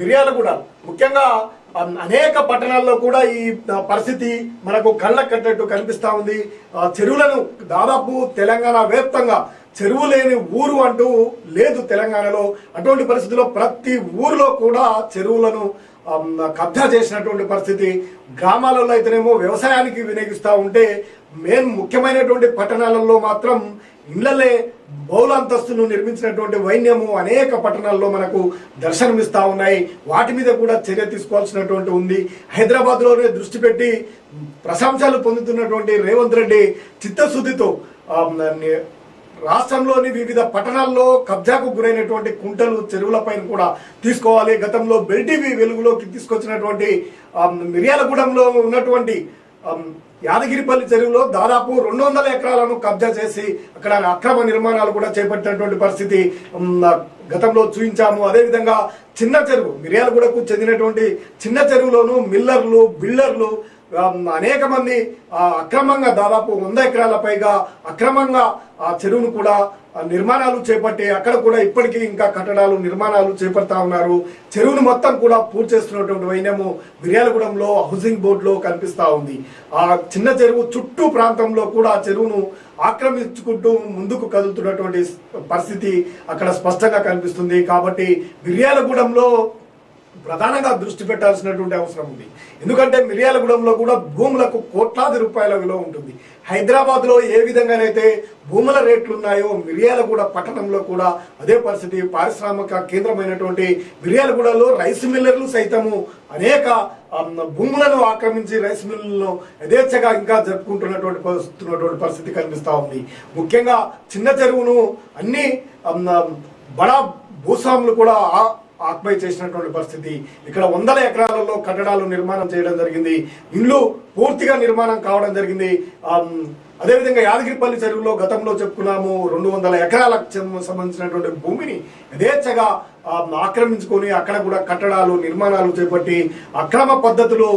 మిర్యాలగూడ. ముఖ్యంగా అనేక పట్టణాల్లో కూడా ఈ పరిస్థితి మనకు కళ్ళ కట్టట్టు కనిపిస్తా ఉంది. చెరువులను దాదాపు తెలంగాణ వ్యాప్తంగా చెరువు లేని ఊరు అంటూ లేదు తెలంగాణలో. అటువంటి పరిస్థితిలో ప్రతి ఊరిలో కూడా చెరువులను కబ్జా చేసినటువంటి పరిస్థితి. గ్రామాలలో అయితేనేమో వ్యవసాయానికి వినియోగిస్తూ ఉంటే మెయిన్ ముఖ్యమైనటువంటి పట్టణాలలో మాత్రం ఇళ్ళలే బౌల అంతస్తును నిర్మించినటువంటి వైన్యము అనేక పట్టణాల్లో మనకు దర్శనమిస్తా ఉన్నాయి. వాటి మీద కూడా చర్య తీసుకోవాల్సినటువంటి ఉంది. హైదరాబాద్లోనే దృష్టి పెట్టి ప్రశంసలు పొందుతున్నటువంటి రేవంత్ రెడ్డి చిత్తశుద్ధితో రాష్ట్రంలోని వివిధ పట్టణాల్లో కబ్జాకు గురైనటువంటి కుంటలు చెరువులపైన కూడా తీసుకోవాలి. గతంలో బెల్టీవీ వెలుగులోకి తీసుకొచ్చినటువంటి మిర్యాలగూడెంలో ఉన్నటువంటి యాదగిరిపల్లి చెరువులో దాదాపు రెండు వందల ఎకరాలను కబ్జా చేసి అక్కడ అక్రమ నిర్మాణాలు కూడా చేపట్టినటువంటి పరిస్థితి గతంలో చూపించాము. అదేవిధంగా చిన్న చెరువు మిర్యాలగూడకు చెందినటువంటి చిన్న చెరువులోను మిల్లర్లు బిల్డర్లు అనేక మంది అక్రమంగా దాదాపు వంద ఎకరాల పైగా అక్రమంగా ఆ చెరువును కూడా నిర్మాణాలు చేపట్టి అక్కడ కూడా ఇప్పటికీ ఇంకా కట్టడాలు నిర్మాణాలు చేపడతా ఉన్నారు. చెరువును మొత్తం కూడా పూర్తి చేస్తున్నటువంటి వైనము మిర్యాలగూడెంలో హౌసింగ్ బోర్డులో కనిపిస్తూ ఉంది. ఆ చిన్న చెరువు చుట్టూ ప్రాంతంలో కూడా ఆ చెరువును ఆక్రమించుకుంటూ ముందుకు కదులుతున్నటువంటి పరిస్థితి అక్కడ స్పష్టంగా కనిపిస్తుంది. కాబట్టి మిర్యాలగూడెంలో ప్రధానంగా దృష్టి పెట్టాల్సినటువంటి అవసరం ఉంది. ఎందుకంటే మిర్యాలగూడెంలో కూడా భూములకు కోట్లాది రూపాయల విలువ ఉంటుంది. హైదరాబాద్లో ఏ విధంగానైతే భూముల రేట్లు ఉన్నాయో మిర్యాలగూడ పట్టణంలో కూడా అదే పరిస్థితి. పారిశ్రామిక కేంద్రమైనటువంటి మిర్యాలగూడలో రైస్ మిల్లర్లు సైతము అనేక భూములను ఆక్రమించి రైస్ మిల్లులను యథేచ్ఛగా ఇంకా జరుపుకుంటున్నటువంటి పరిస్థితున్నటువంటి పరిస్థితి కనిపిస్తా ఉంది. ముఖ్యంగా చిన్న చెరువును అన్ని బడా భూస్వాములు కూడా ఆత్మహత్య చేసినటువంటి పరిస్థితి. ఇక్కడ వందల ఎకరాలలో కట్టడాలు నిర్మాణం చేయడం జరిగింది. ఇండ్లు పూర్తిగా నిర్మాణం కావడం జరిగింది. అదేవిధంగా యాదగిరిపల్లి చెరువులో గతంలో చెప్పుకున్నాము రెండు వందల ఎకరాలకు సంబంధించినటువంటి భూమిని యథేచ్ఛగా ఆక్రమించుకొని అక్కడ కూడా కట్టడాలు నిర్మాణాలు చేపట్టి అక్రమ పద్ధతిలో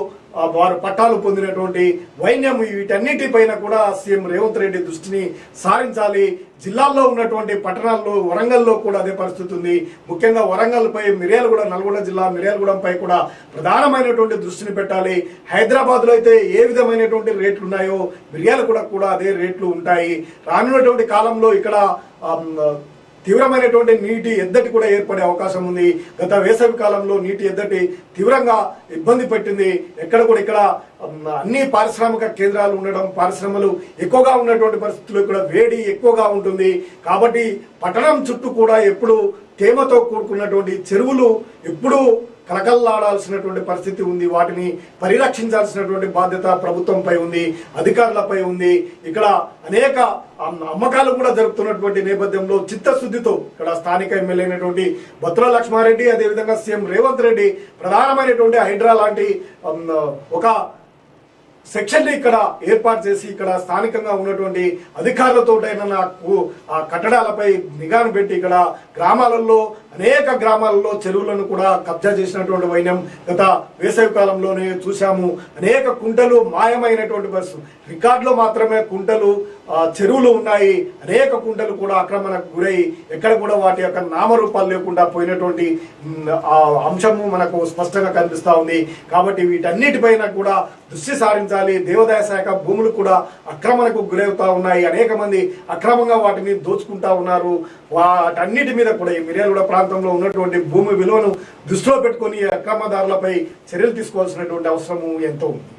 వారు పట్టాలు పొందినటువంటి వైన్యం వీటన్నిటిపైన కూడా సీఎం రేవంత్ రెడ్డి దృష్టిని సారించాలి. జిల్లాల్లో ఉన్నటువంటి పట్టణాల్లో వరంగల్లో కూడా అదే పరిస్థితి ఉంది. ముఖ్యంగా వరంగల్పై మిర్యాలగూడ నల్గొండ జిల్లా మిర్యాలగూడెంపై కూడా ప్రధానమైనటువంటి దృష్టిని పెట్టాలి. హైదరాబాద్లో అయితే ఏ విధమైనటువంటి రేట్లు ఉన్నాయో మిర్యాలగూడ కూడా అదే రేట్లు ఉంటాయి. రానున్నటువంటి కాలంలో ఇక్కడ తీవ్రమైనటువంటి నీటి ఎద్దటి కూడా ఏర్పడే అవకాశం ఉంది. గత వేసవి కాలంలో నీటి ఎద్దటి తీవ్రంగా ఇబ్బంది పెట్టింది. ఎక్కడ కూడా ఇక్కడ అన్ని పారిశ్రామిక కేంద్రాలు ఉండడం పరిశ్రమలు ఎక్కువగా ఉన్నటువంటి పరిస్థితుల్లో ఇక్కడ వేడి ఎక్కువగా ఉంటుంది. కాబట్టి పట్టణం చుట్టూ కూడా ఎప్పుడు తేమతో కూడుకున్నటువంటి చెరువులు ఎప్పుడూ కలకల్లాడాల్సినటువంటి పరిస్థితి ఉంది. వాటిని పరిరక్షించాల్సినటువంటి బాధ్యత ప్రభుత్వంపై ఉంది అధికారులపై ఉంది. ఇక్కడ అనేక అమ్మకాలు కూడా జరుగుతున్నటువంటి నేపథ్యంలో చిత్తశుద్ధితో ఇక్కడ స్థానిక ఎమ్మెల్యే అయినటువంటి బత్తుల లక్ష్మారెడ్డి అదేవిధంగా సీఎం రేవంత్ రెడ్డి ప్రధానమైనటువంటి హైడ్రా లాంటి ఒక సెక్షన్ ఇక్కడ ఏర్పాటు చేసి ఇక్కడ స్థానికంగా ఉన్నటువంటి అధికారులతోటైనా నాకు ఆ కట్టడాలపై నిఘాను పెట్టి ఇక్కడ గ్రామాలలో అనేక గ్రామాలలో చెరువులను కూడా కబ్జా చేసినటువంటి వైనం గత వేసవి కాలంలోనే చూశాము. అనేక కుంటలు మాయమైనటువంటి పరిస్థితి రికార్డులో మాత్రమే కుంటలు చెరువులు ఉన్నాయి. అనేక కుంటలు కూడా ఆక్రమణకు గురై ఎక్కడ కూడా వాటి యొక్క నామరూపాలు లేకుండా పోయినటువంటి ఆ అంశము మనకు స్పష్టంగా కనిపిస్తూ ఉంది. కాబట్టి వీటన్నిటిపైన కూడా దృష్టి సారించాలి. దేవాదాయ శాఖ భూములు కూడా అక్రమణకు గురవుతా ఉన్నాయి. అనేక మంది అక్రమంగా వాటిని దోచుకుంటా ఉన్నారు. వాటన్నిటి మీద కూడా ఈ మిర్యాలగూడ ప్రాంతంలో ఉన్నటువంటి భూమి విలువను దృష్టిలో పెట్టుకొని అక్రమదారులపై చర్యలు తీసుకోవాల్సినటువంటి అవసరము ఎంతో ఉంది.